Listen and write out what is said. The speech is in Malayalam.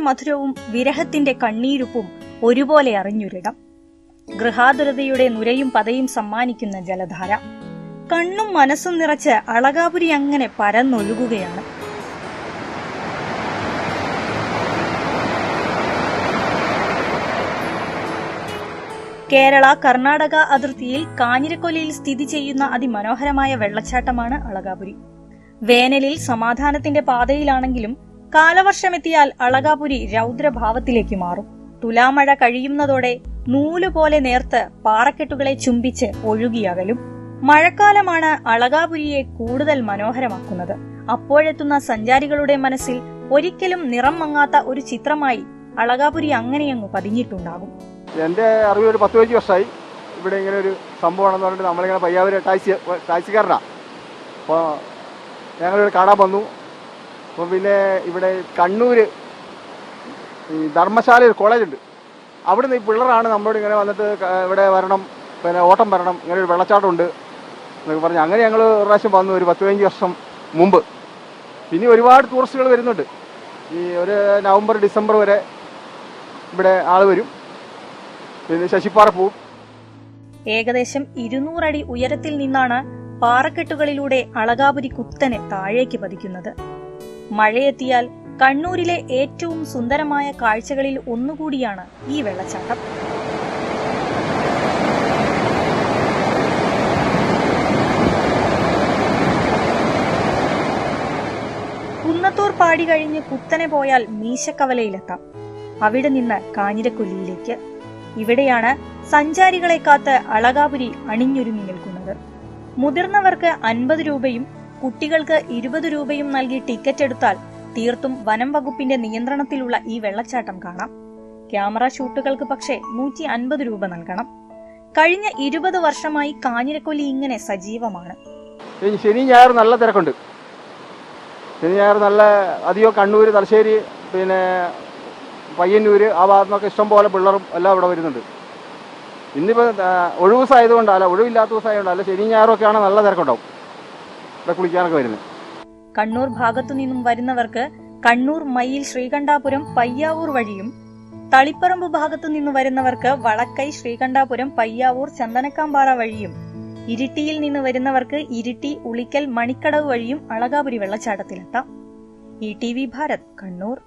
മധുരവും വിരഹത്തിന്റെ കണ്ണീരുപ്പും ഒരുപോലെ അറിഞ്ഞൊരിടം. ഗൃഹാതുരതയുടെ നുരയും പതയും സമ്മാനിക്കുന്ന ജലധാര. കണ്ണും മനസ്സും നിറച്ച് അളകാപുരി അങ്ങനെ പരന്നൊഴുകുകയാണ്. കേരള കർണാടക അതിർത്തിയിൽ കാഞ്ഞിരക്കൊലയിൽ സ്ഥിതി ചെയ്യുന്ന അതിമനോഹരമായ വെള്ളച്ചാട്ടമാണ് അളകാപുരി. വേനലിൽ സമാധാനത്തിന്റെ പാതയിലാണെങ്കിലും കാലവർഷമെത്തിയാൽ അളകാപുരി രൗദ്രഭാവത്തിലേക്ക് മാറും. തുലാമഴ കഴിയുന്നതോടെ നൂലുപോലെ നേർത്ത് പാറക്കെട്ടുകളെ ചുംബിച്ച് ഒഴുകിയകലും. മഴക്കാലമാണ് അളകാപുരിയെ കൂടുതൽ മനോഹരമാക്കുന്നത്. അപ്പോഴെത്തുന്ന സഞ്ചാരികളുടെ മനസ്സിൽ ഒരിക്കലും നിറം മങ്ങാത്ത ഒരു ചിത്രമായി അളകാപുരി അങ്ങനെയങ്ങ് പതിഞ്ഞിട്ടുണ്ടാകും. എന്റെ അറിവ് ഒരു പത്ത് പതിനഞ്ച് വർഷമായി ഇവിടെ ഇങ്ങനെ ഒരു സംഭവമാണെന്ന് പറഞ്ഞിട്ട് നമ്മളിങ്ങനെ പയ്യാവരെ ടാക്സി ടാക്സിക്കാരനാണ് അപ്പോൾ ഞങ്ങളിവിടെ കാണാൻ വന്നു. അപ്പോൾ പിന്നെ ഇവിടെ കണ്ണൂർ ഈ ധർമ്മശാല ഒരു കോളേജുണ്ട് അവിടുന്ന് ഈ പിള്ളേരാണ് നമ്മളോട് ഇങ്ങനെ വന്നിട്ട് ഇവിടെ വരണം പിന്നെ ഓട്ടം വരണം ഇങ്ങനെ ഒരു വെള്ളച്ചാട്ടമുണ്ട് എന്നൊക്കെ പറഞ്ഞ് അങ്ങനെ ഞങ്ങൾ ഒരു പ്രാവശ്യം വന്നു ഒരു പത്ത് പതിനഞ്ച് വർഷം മുമ്പ്. പിന്നെ ഒരുപാട് ടൂറിസ്റ്റുകൾ വരുന്നുണ്ട്. ഈ ഒരു നവംബർ ഡിസംബർ വരെ ഇവിടെ ആൾ വരും. പിന്നെ ശശിപ്പാറ പോവും. ഏകദേശം ഇരുന്നൂറടി ഉയരത്തിൽ നിന്നാണ് പാറക്കെട്ടുകളിലൂടെ അളകാപുരി കുത്തനെ താഴേക്ക് പതിക്കുന്നത്. മഴയെത്തിയാൽ കണ്ണൂരിലെ ഏറ്റവും സുന്ദരമായ കാഴ്ചകളിൽ ഒന്നുകൂടിയാണ് ഈ വെള്ളച്ചാട്ടം. കുന്നത്തൂർ പാടി കഴിഞ്ഞ് കുത്തനെ പോയാൽ മീശക്കവലയിലെത്താം. അവിടെ നിന്ന് കാഞ്ഞിരക്കൊല്ലിയിലേക്ക്. ഇവിടെയാണ് സഞ്ചാരികളെ കാത്ത് അളകാപുരി അണിഞ്ഞൊരുങ്ങി നിൽക്കുന്നത്. മുതിർന്നവർക്ക് അൻപത് രൂപയും കുട്ടികൾക്ക് ഇരുപത് രൂപയും നൽകി ടിക്കറ്റ് എടുത്താൽ തീർത്തും വനം വകുപ്പിന്റെ നിയന്ത്രണത്തിലുള്ള ഈ വെള്ളച്ചാട്ടം കാണാം. ക്യാമറ ഷൂട്ടുകൾക്ക് പക്ഷേ നൂറ്റി അൻപത് രൂപ നൽകണം. കഴിഞ്ഞ ഇരുപത് വർഷമായി കാഞ്ഞിരക്കൊല്ലി ഇങ്ങനെ സജീവമാണ്. ശനി ഞായർ നല്ല തിരക്കുണ്ട്. ശനി ഞായർ നല്ല അധികം കണ്ണൂർ തലശ്ശേരി പിന്നെ പയ്യന്നൂർ ആ ഭാഗത്തുനിന്നൊക്കെ ഇഷ്ടം പോലെ പിള്ളേരും എല്ലാം ഇവിടെ വരുന്നുണ്ട്. ഇന്നിപ്പോൾ ഒഴിവ് ദിവസമായതുകൊണ്ടല്ല ഒഴിവില്ലാത്ത ദിവസമായതുകൊണ്ടല്ല ശനി ഞായറൊക്കെയാണ് നല്ല തിരക്കുണ്ടാവും. ഇവിടെ കുളിക്കാനൊക്കെ വരുന്നത്. കണ്ണൂർ ഭാഗത്തു നിന്നും വരുന്നവർക്ക് കണ്ണൂർ മയിൽ ശ്രീകണ്ഠാപുരം പയ്യാവൂർ വഴിയും തളിപ്പറമ്പ് ഭാഗത്തു നിന്ന് വരുന്നവർക്ക് വളക്കൈ ശ്രീകണ്ഠാപുരം പയ്യാവൂർ ചന്ദനക്കാമ്പാറ വഴിയും ഇരിട്ടിയിൽ നിന്ന് വരുന്നവർക്ക് ഇരിട്ടി ഉളിക്കൽ മണിക്കടവ് വഴിയും Alakapuri വെള്ളച്ചാട്ടത്തിലെത്താം. E T V Bharat Kannur.